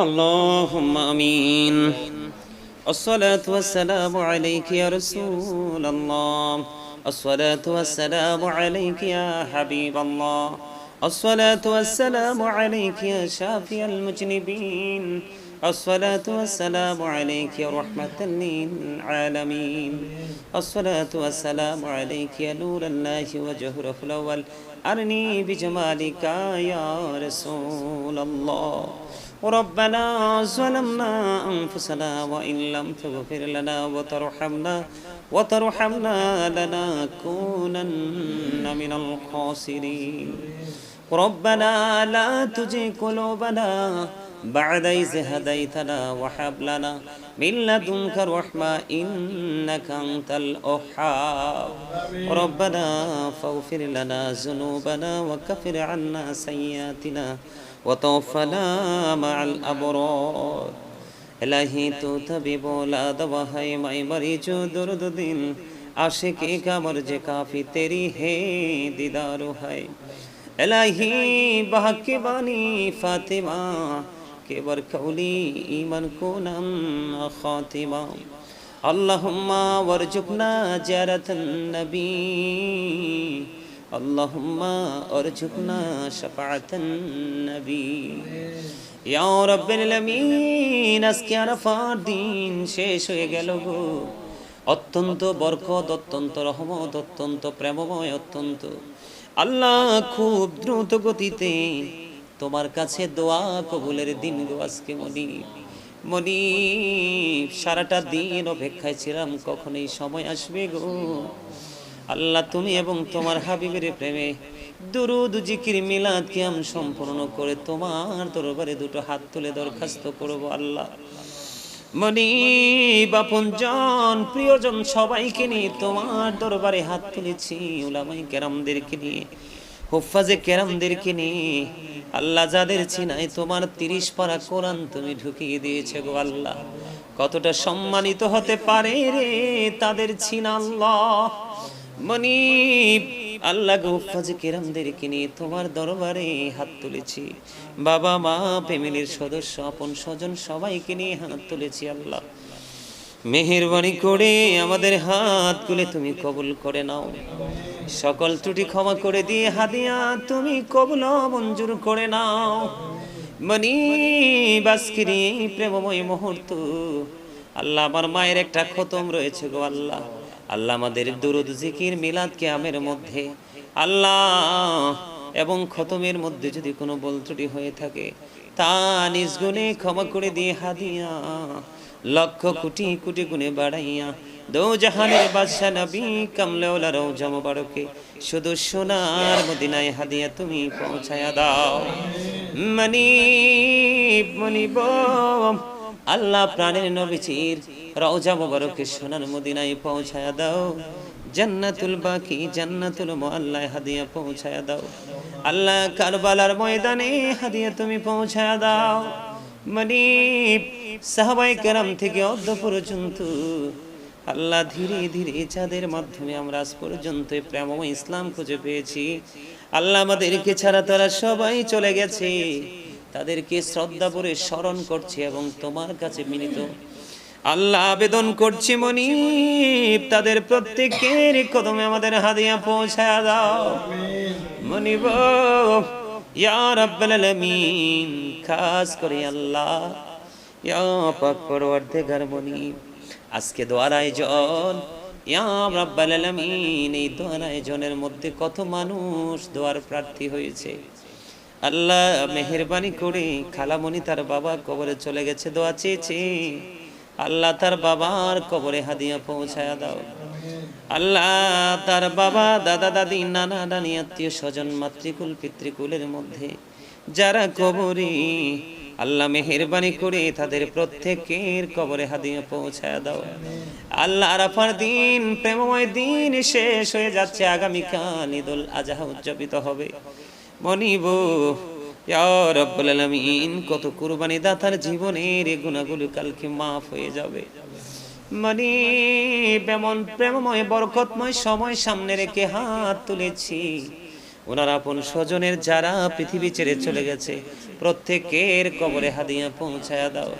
اللهم آمين. الصلاة والسلام عليك يا رسول الله. الصلاة والسلام عليك يا حبيب الله. الصلاة والسلام عليك يا شافي المجنبين. الصلاة والسلام عليك يا رحمة للعالمين. الصلاة والسلام عليك يا نور الله وجهره الأول. أرني بجمالك يا رسول الله. ربنا ظلمنا أنفسنا وإن لم تغفر لنا وترحمنا وترحمنا لنكونن من الخاسرين. ربنا لا تزغ قلوبنا بعد إذ هديتنا وهب لنا من لدنك رحمة إنك أنت الوهاب ربنا فاغفر لنا ذنوبنا وكفر عنا سيئاتنا وتوفنا مع الأبرار. إلهي تو طبيب لا دوا ہے مریض درد دل عاشق کا مرج کافی تیری ہے دیدار ہے الہی بحق بانی فاطمہ কেবর কৌলি ইমন কোনম খাতিমা। আল্লাহুম্মা ওয়ারজুকনা জিয়ারাতান নবী। আল্লাহুম্মা ওয়ারজুকনা শাফাআতান নবী। ইয়া রাব্বাল দিন শেষ হয়ে গেল গো। অত্যন্ত বরকত, অত্যন্ত রহমত, অত্যন্ত প্রেমময়, অত্যন্ত। আল্লাহ খুব দ্রুত গতিতে তোমার কাছে দোয়া, কবুলের দিন গো আজকে মনি মনি সারাটা দিন অপেক্ষায় ছিলাম কখন এই সময় আসবে গো। আল্লাহ, তুমি এবং তোমার হাবিবের প্রেমে দুরুদ, জিকির, মিলাদ, কিয়াম সম্পূর্ণ করে তোমার দরবারে দুটো হাত তুলে দরখাস্ত করব আল্লাহ। মনি বাপন জন, প্রিয়জন সবাইকে নিয়ে তোমার দরবারে হাত তুলেছি উলামাই কেরামদেরকে নিয়ে। হুফাজে কেরামদেরকে নিয়ে আল্লাহ যাদের চিনাই তোমার তিরিশ পারা কোরআন তুমি ঢুকিয়ে দিয়েছে গো আল্লাহ। কতটা সম্মানিত হতে পারে রে তাদের চিনা আল্লাহ। মনি আল্লাহ গোফাজ কেরামদেরকে নিয়ে তোমার দরবারে হাত তুলেছি। বাবা মা, ফ্যামিলির সদস্য, আপন স্বজন সবাইকে নিয়ে হাত তুলেছি আল্লাহ। মেহেরবানি করে আমাদের হাত তুলে তুমি কবুল করে নাও। সকল ত্রুটি ক্ষমা করে দিয়ে হাদিয়া তুমি কবুল মঞ্জুর করে নাও। মনি বাস্কিরি প্রেমময় মুহূর্ত। আল্লাহ আমার মায়ের একটা খতম রয়েছে গো আল্লাহ। আল্লাহ আমাদের দুরুদ, জিকির, মিলাদ, কিয়ামের মধ্যে। আল্লাহ এবং খতমের মধ্যে যদি কোনো বল ত্রুটি হয়ে থাকে, তা নিজ গুণে ক্ষমা করে দিয়ে হাদিয়া, লক্ষ কোটি কোটি গুণে বাড়াইয়া দো জাহানের বাদশা নবী কামলেওলা রওজা শুধু সোনার মদিনায় হাদিয়া তুমি পৌঁছায়া দাও। মনি মনিব, আল্লাহ প্রাণের নবীচির রওজা মোবারকে সোনার মদিনায় পৌঁছায়া দাও। জান্নাতুল বাকি, জান্নাতুল মোয়াল্লায় হাদিয়া পৌঁছায় দাও। আল্লাহ কারবালার ময়দানে হাদিয়া তুমি পৌঁছায় দাও। মানে সাহাবাই কেরাম থেকে অর্ধ পর্যন্ত, আল্লাহ ধীরে ধীরে যাদের মাধ্যমে আমরা আজ পর্যন্ত প্রেমময় ইসলাম খুঁজে পেয়েছি। আল্লাহ আমাদেরকে ছাড়া তারা সবাই চলে গেছে। তাদেরকে শ্রদ্ধা করে স্মরণ করছে এবং তোমার কাছে মিলিত। আল্লাহ আবেদন করছি মনি তাদের প্রত্যেকের কদমে আমাদের হাদিয়া পৌঁছায় দাও। মনিব, ইয়া রাব্বাল আলামিন, খাস করে আল্লাহ। ইয়া পাক পরওয়ারদিগার মনি আজকে দোয়ার আয়োজন। ইয়া রাব্বাল আলামিন, এই দোয়ার আয়োজনের মধ্যে কত মানুষ দোয়ার প্রার্থী হয়েছে। আল্লাহ মেহেরবানি করে খালামণি তার বাবা কবরে চলে গেছে, দোয়া চেয়েছে। আল্লাহ তার বাবার কবরে হাদিয়া পৌঁছায়া দাও। আল্লাহ তার বাবা, দাদা, দাদি, নানা, নানি, আত্মীয় স্বজন, মাতৃকুল, পিতৃকুলের মধ্যে যারা কবরে আল্লাহ মেহেরবানি করে তাদের প্রত্যেকের কবরে হাদিয়া পৌঁছায় দাও। আল্লাহ আরাফার দিন, প্রেমময় দিন শেষ হয়ে যাচ্ছে। আগামীকাল ঈদুল আজহা উদযাপিত হবে। মনিব রব্বুল আলামিন, কত কুরবানি দাতার জীবনের এই গুণাগুলো কালকে মাফ হয়ে যাবে। মানে বেমন প্রেমময়, বরকতময় সময় সামনে রেখে হাত তুলেছি। ওনার আপন স্বজনের যারা পৃথিবী ছেড়ে চলে গেছে, প্রত্যেকের কবরে হাদিয়া পৌঁছায়া দাও।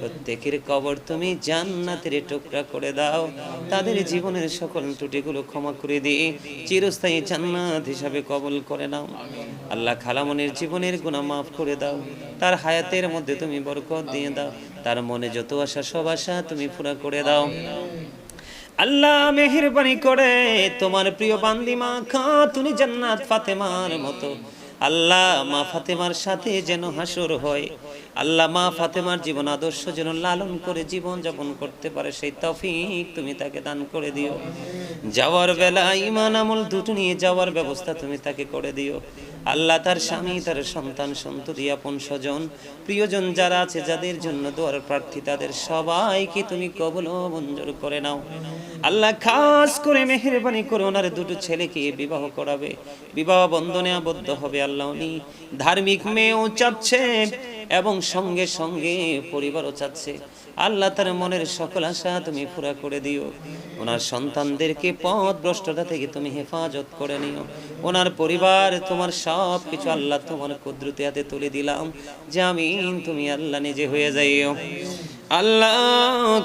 প্রত্যেকের কবর তুমি জান্নাতের টুকরা করে দাও। তাদের জীবনের সকল ত্রুটিগুলো ক্ষমা করে দিয়ে চিরস্থায়ী জান্নাত হিসাবে কবল করে নাও। আল্লাহ খালামনের জীবনের গুণা মাফ করে দাও। তার হায়াতের মধ্যে তুমি বরকত দিয়ে দাও। তার মনে যত আশা, সব আশা তুমি পুরা করে দাও। আল্লাহ মেহেরবানি করে, তোমার প্রিয় বান্দি মা খাতুনি জান্নাত ফাতেমার মতো। আল্লাহ মা ফাতেমার সাথে যেন হাসর হয়। আল্লাহ মা ফাতেমার জীবন আদর্শ যেন লালন করে জীবন যাপন করতে পারে, সেই তফিক তুমি তাকে দান করে দিও। যাওয়ার বেলা ইমান আমল দুটো নিয়ে যাওয়ার ব্যবস্থা তুমি তাকে করে দিও। আল্লাহ তার স্বামী, তার সন্তান সন্ততি, আপন স্বজন, প্রিয়জন যারা আছে, যাদের জন্য দোয়ার প্রার্থী, তাদের সবাইকে তুমি কবল মঞ্জুর করে নাও। আল্লাহ খাস করে মেহেরবানি করে ওনার দুটো ছেলেকে বিবাহ করাবে। বিবাহ বন্ধনে আবদ্ধ হবে আল্লাহ উনি। ধার্মিক মেয়েও চাচ্ছে এবং সঙ্গে সঙ্গে পরিবারও চাচ্ছে। আল্লাহ তার মনের সকল আশা তুমি পুরা করে দিও। ওনার সন্তানদেরকে পথ ভ্রষ্টতা থেকে তুমি হেফাজত করে নিও। ওনার পরিবার, তোমার সব কিছু আল্লাহ তোমার কুদরতি হাতে তুলে দিলাম। যে আমি তুমি আল্লাহ নিজে হয়ে যাইও। আল্লাহ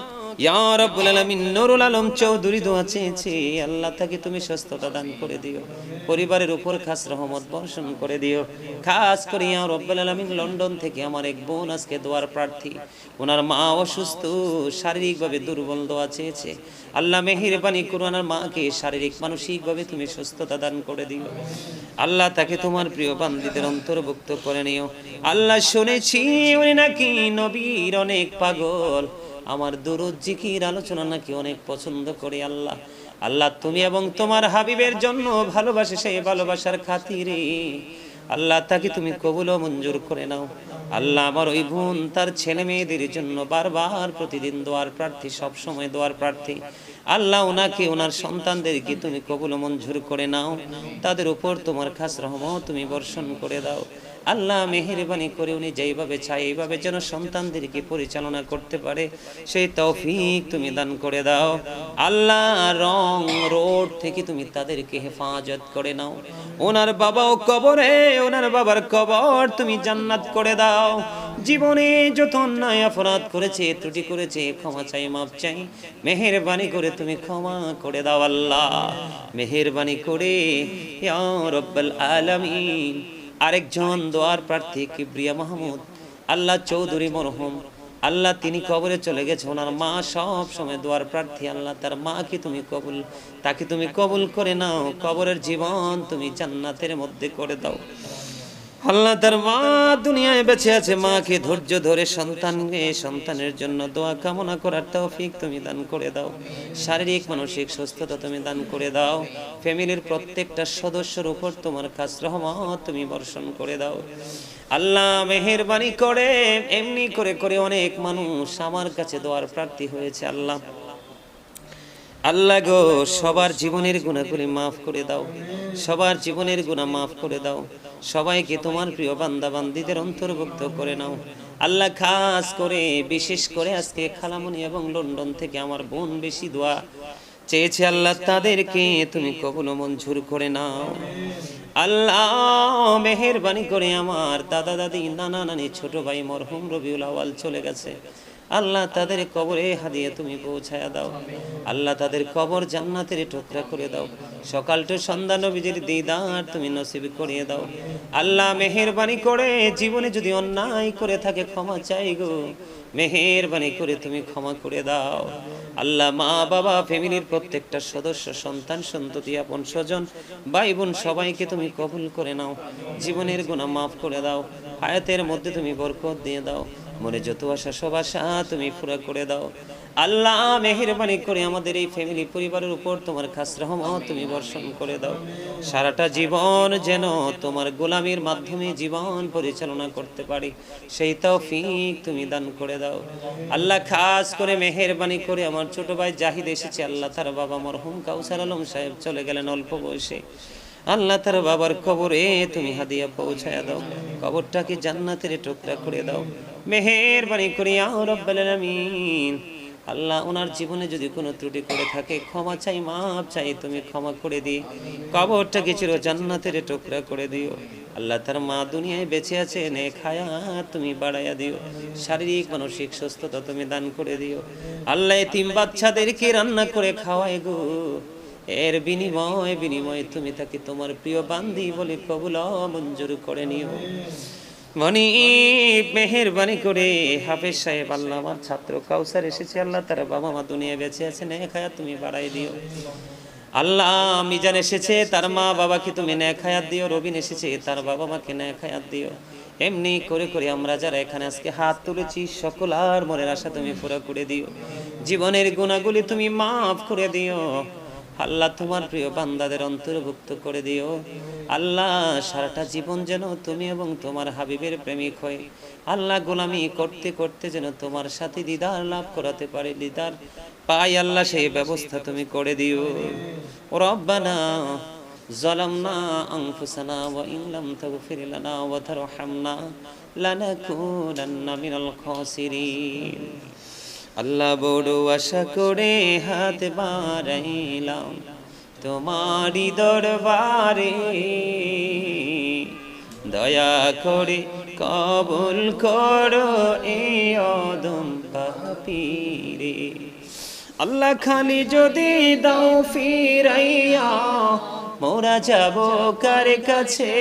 নুরুল আলম চৌধুরী দোয়া চেয়েছে, আল্লাহ তাকে তুমি সুস্থতা দান করে দিও, পরিবারের উপর খাস রহমত বর্ষণ করে দিও। খাস করে ইয়া লন্ডন থেকে আমার এক বোন আজকে দোয়ার প্রার্থী ওনার মা অসুস্থ, শারীরিকভাবে দুর্বল দোয়া চেয়েছে। আল্লাহ মেহেরবানি করো ওনার মাকে শারীরিক, মানসিকভাবে তুমি সুস্থতা দান করে দিও। আল্লাহ তাকে তোমার প্রিয় বান্দিদের অন্তর্ভুক্ত করে নিও। আল্লাহ শুনেছি নাকি নবীর অনেক পাগল। আমার দুরুদ, জিকির, আলোচনা নাকি অনেক পছন্দ করে আল্লাহ। আল্লাহ, তুমি এবং তোমার হাবিবের জন্য ভালোবাসে সেই ভালোবাসার খাতিরে। আল্লাহ, তাকে তুমি কবুল মঞ্জুর করে নাও। আল্লাহ, আমার ওই বোন, তার ছেলে মেয়েদের জন্য বারবার প্রতিদিন দোয়ার প্রার্থী সব সময় দোয়ার প্রার্থী। আল্লাহ, ওনাকে, ওনার সন্তানদেরকে তুমি কবুল মঞ্জুর করে নাও। তাদের উপর তোমার খাস রহমত তুমি বর্ষণ করে দাও। আল্লাহ মেহেরবানি করে উনি যেইভাবে চাই এইভাবে যেন সন্তানদেরকে পরিচালনা করতে পারে, সেই তৌফিক তুমি দান করে দাও। আল্লাহ রং রোড থেকে তুমি তাদেরকে হেফাজত করে নাও। ওনার বাবাও কবরে, ওনার বাবার কবর তুমি জান্নাত করে দাও। জীবনে যত অন্যায় অপরাধ করেছে, ত্রুটি করেছে, ক্ষমা চাই মাপ চাই, মেহেরবানি করে তুমি ক্ষমা করে দাও আল্লাহ। মেহেরবানি করে রব্বাল আলামিন আরেকজন দোয়ার প্রার্থী কিবরিয়া মাহমুদ, আল্লাহ চৌধুরী মরহুম, আল্লাহ তিনি কবরে চলে গেছে, ওনার মা সব সময় দোয়ার প্রার্থী, আল্লাহ তার মা কি তুমি কবুল, তাকে তুমি কবুল করে নাও, কবরের জীবন তুমি জান্নাতের মধ্যে করে দাও। আল্লাহ তার মা দুনিয়ায় বেঁচে আছে। মাকে ধৈর্য ধরে সন্তানকে, সন্তানের জন্য দোয়া, কামনা করার তৌফিক তুমি দান করে দাও। শারীরিক, মানসিক সুস্থতা তুমি দান করে দাও। ফ্যামিলির প্রত্যেকটা সদস্যর উপর তোমার কাজ রহমত তুমি বর্ষণ করে দাও। আল্লাহ মেহেরবানি করে, এমনি করে করে অনেক মানুষ আমার কাছে দোয়ার প্রার্থী হয়েছে আল্লাহ। আল্লাহ গো, সবার জীবনের গুণাগুলি মাফ করে দাও। সবার জীবনের গুণা মাফ করে দাও। সবাইকে তোমার প্রিয় বান্দা বান্দিদের অন্তর্ভুক্ত করে নাও। আল্লাহ খাস করে, বিশেষ করে আজকে খালামনি এবং লন্ডন থেকে আমার বোন বেশি দোয়া চেয়েছে আল্লাহ তাদেরকে, তুমি কখনো মঞ্জুর করে নাও। আল্লাহ মেহেরবানি করে আমার দাদা দাদি, নানা নানি, ছোট ভাই মরহুম রবিউল আওয়াল চলে গেছে। আল্লাহ তাদের কবরে হাদিয়ে তুমি পৌঁছায়া দাও। আল্লাহ তাদের কবর জান্নাতের টুকরা করে দাও। সকালটা সন্ধ্যা নবীজির দিদার তুমি নসিব করিয়ে দাও। আল্লাহ মেহেরবানি করে জীবনে যদি অন্যায় করে থাকে ক্ষমা চাই গো। মেহেরবানি করে তুমি ক্ষমা করে দাও। আল্লাহ মা, বাবা ফ্যামিলির প্রত্যেকটা সদস্য, সন্তান, সন্ততি, আপন, স্বজন ভাই বোন সবাইকে তুমি কবুল করে নাও। জীবনের গুণা মাফ করে দাও। হায়াতের মধ্যে তুমি বরকত দিয়ে দাও। মনে যত আশা, সব আশা তুমি পুরা করে দাও। আল্লাহ মেহেরবানি করে আমাদের এই ফ্যামিলি পরিবারের উপর তোমার খাস রহমত তুমি বর্ষণ করে দাও। সারাটা জীবন যেন তোমার গোলামির মাধ্যমে জীবন পরিচালনা করতে পারি, সেই তাও তৌফিক তুমি দান করে দাও। আল্লাহ খাস করে মেহেরবানি করে আমার ছোট ভাই জাহিদ এসেছে, আল্লাহ তার বাবা মরহুম কাউসার আলম সাহেব চলে গেলেন অল্প বয়সে। আল্লাহ তার বাবার কবরে তুমি হাদিয়া পৌঁছায়া দাও। কবরটাকে জান্নাতের টুকরা করে দাও। মেহেরবানি করে আও রব্বাল আল্লাহ ওনার জীবনে যদি কোনো ত্রুটি করে থাকে, ক্ষমা চাই মাপ চাই, তুমি ক্ষমা করে দিই। কবরটাকে চির জান্নাতের টুকরা করে দিও। আল্লাহ তার মা দুনিয়ায় বেঁচে আছে নে খায়া তুমি বাড়াইয়া দিও। শারীরিক, মানসিক সুস্থতা তুমি দান করে দিও। আল্লাহ তিন বাচ্চাদেরকে রান্না করে খাওয়ায় গো। এর বিনিময়, বিনিময়ে তুমি তাকে তোমার প্রিয় বান্দি বলে কবুল মঞ্জুর করে নিও। মনি মেহেরবানি করে হাফেজ সাহেব, আল্লাহ আমার ছাত্র কাউসার এসেছে, আল্লাহ তার বাবা মা দুনিয়া বেঁচে আছে নে খায়া তুমি বাড়াই দিও। আল্লাহ মিজান এসেছে, তার মা বাবাকে তুমি ন্যায় খায়াত দিও, রবিন এসেছে, তার বাবা মাকে ন্যায় খায়াত দিও। এমনি করে করে আমরা যারা এখানে আজকে হাত তুলেছি, সকল আর মনের আশা তুমি পুরো করে দিও। জীবনের গুণাগুলি তুমি মাফ করে দিও। আল্লাহ তোমার প্রিয় বান্দাদের অন্তর্ভুক্ত করে দিও আল্লাহ সারাটা জীবন যেন তুমি এবং তোমার হাবিবের প্রেমিক হয়ে আল্লাহ গোলামি করতে করতে যেন তোমার সাথে দিদার লাভ করাতে পারে দিদার পাই আল্লাহ সেই ব্যবস্থা তুমি করে দিও রব্বানা ظلمنا أنفسنا وإن لم تغفر لنا وترحمنا لنكونن من الخاسرين আল্লাহ বড় আশা করে হাত বাড়াইলাম তোমারই দরবারে। দয়া করে কবুল করো এই অদম পাপিরে। আল্লাহ খালি যদি দাও ফিরাইয়া, মোরা যাব কার কাছে?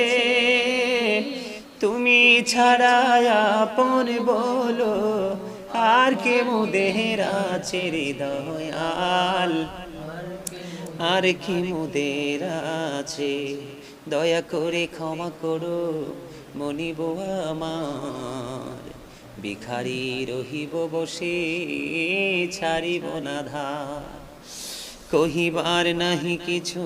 তুমি ছাড়া আপন বলো আর কে মুদের আছে হৃদয়াল আর কি মুদের আছে? দয়া করে ক্ষমা করো, মনিব আমার। ভিখারি রহিব বসে, ছাড়িব না ধার। কহিবার নাহি কিছু,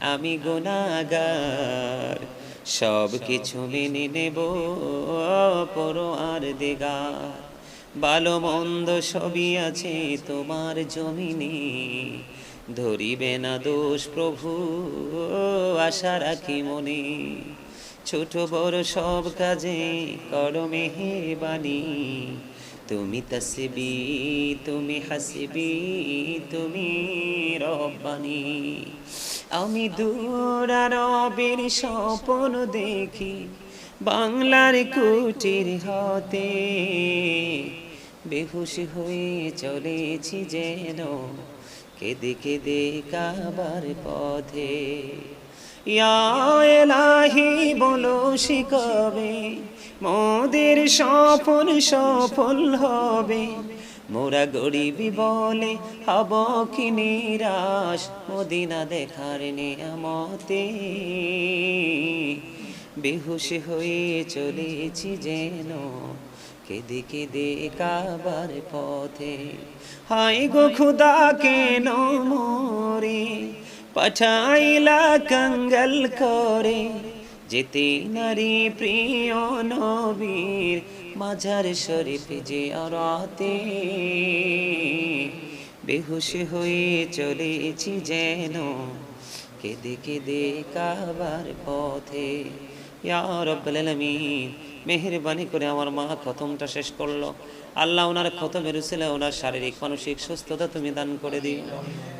আমি গোনাগার সব কিছু মেনে নেব, পর আর দেগার। ভালো মন্দ সবই আছে তোমার জমিনে। ধরিবে না দোষ প্রভু, আশা রাখি মনে। ছোট বড় সব কাজে করো মেহেবানি তুমি তসবি, তুমি হাসবি, তুমি রব্বানি। আমি দূরারবের স্বপ্ন দেখি বাংলার কুটির হতে বেহুশ হয়ে চলেছি যেন কেঁদে কেঁদে কাবার পথে। এলাহি, বলো শিখাবে মোদের সফল সফল হবে। মোরা গরিবি বলে হব কি নিরাশ, মদিনা দেখার নিয়ামতে। বেহুশ হয়ে চলেছি যেন। কেঁদে কেঁদে কাবার পথে। হাই গো খুদা, কেন মোরে? পাঠাইলা কঙ্গল করে। যেতে নারী প্রিয় নবীর মাঝার শরীফ যে আরাতে। বেহুশ হয়ে চলেছি যেন। কেঁদে কেঁদে কাবার পথে। ইয়া রব্বুল আলামিন মেহেরবানি করে আমার মা খতমটা শেষ করল। আল্লাহ ওনার খতমের উসিলে ওনার শারীরিক, মানসিক সুস্থতা তুমি দান করে দিও।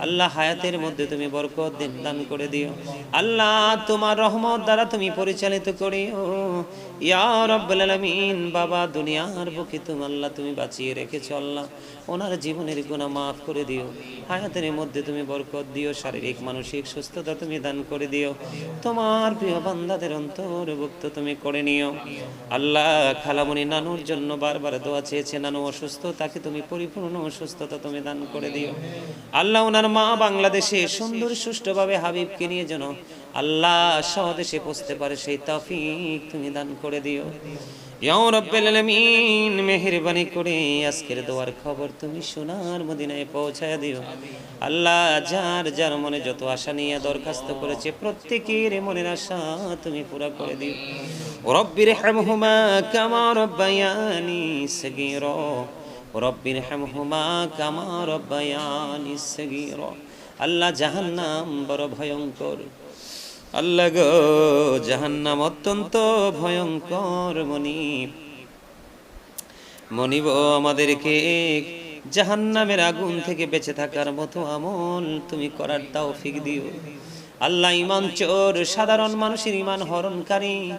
আল্লাহ হায়াতের মধ্যে তুমি বরকত দিন, দান করে দিও। আল্লাহ তোমার রহমত দ্বারা তুমি পরিচালিত করিও। ইয়া রব্বুল আলামিন, বাবা, দুনিয়ার বুকে তুমি আল্লাহ তুমি বাঁচিয়ে রেখেছো আল্লাহ। ওনার জীবনের গুনাহ মাফ করে দিও। হায়াতের মধ্যে তুমি বরকত দিও, শারীরিক, মানসিক সুস্থতা তুমি দান করে দিও। তোমার প্রিয় বান্দাদের অন্তর্ভুক্ত তুমি করে নিও। আল্লাহ খালামুনি নানুর জন্য বারবার দোয়া চেয়েছে নানু অসুস্থ, তাকে তুমি পরিপূর্ণ অসুস্থতা তুমি দান করে দিও। আল্লাহ ওনার মা বাংলাদেশে সুন্দর সুষ্ঠুভাবে হাবিবকে নিয়ে যেন আল্লাহ সহদেশে পৌঁছতে পারে, সেই তফিক তুমি দান করে দিও। মেহেরবানি করে আজকের দোয়ার খবর তুমি সোনার মদিনায় পৌঁছায় দিও। আল্লাহ যার যার মনে যত আশা নিয়ে দরখাস্ত করেছে, প্রত্যেকের মনের আশা তুমি পুরা করে দিও। রব্বির হামহুমা কামা রব্বায়ানি সগীরা। রব্বির হামহুমা কামা রব্বায়ানি সগীরা। আল্লাহ জাহান্নাম বড় ভয়ঙ্কর। আল্লাহ গো, জাহান্নাম অত্যন্ত ভয়ঙ্কর মনিব মনিব আমাদেরকে জাহান্নামের আগুন থেকে বেঁচে থাকার মতো আমল তুমি করার তাও ফিক দিও। আল্লাহ ইমান চোর, সাধারণ মানুষের ইমান হরণকারী।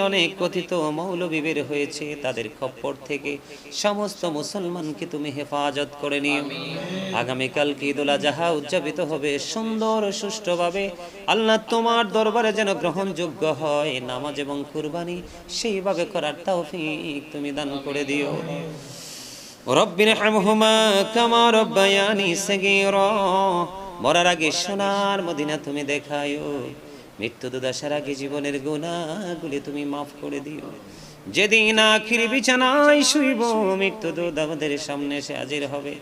অনেক কথিত মৌলবী বের হয়েছে তাদের খপ্পর থেকে। সমস্ত মুসলমানকে তুমি হেফাজত করে নিও। আগামীকাল কি দোলা যাহা উদযাপিত হবে সুন্দর, সুষ্ঠুভাবে। আল্লাহ তোমার দরবারে যেন গ্রহণযোগ্য হয়, নামাজ এবং কুরবানি সেইভাবে করার তৌফিক তুমি দান করে দিও। রব্বির হামহুমা কামা রব্বায়ানি সগীরা। মরার আগে সোনার মদিনা তুমি দেখায়ও মৃত্যু দুদাসার আগে জীবনের গুণাগুলি তুমি মাফ করে দিও। যেদিন আখির বিছানায় শুইব, মৃত্যু দুধ আমাদের সামনে এসে হাজির হবে।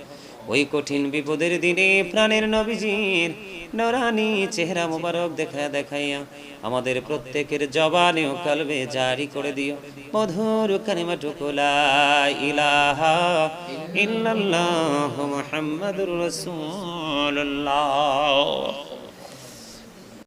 ওই কঠিন বিপদের দিনে প্রাণের নবীজির নরানি চেহারা মোবারক দেখা দেখাইয়া আমাদের প্রত্যেকের জবানে ও কালবে জারি করে দিও। মধুর কানিমা টুকুলা ইলাহা ইল্লাল্লাহু মুহাম্মাদুর রাসূলুল্লাহ।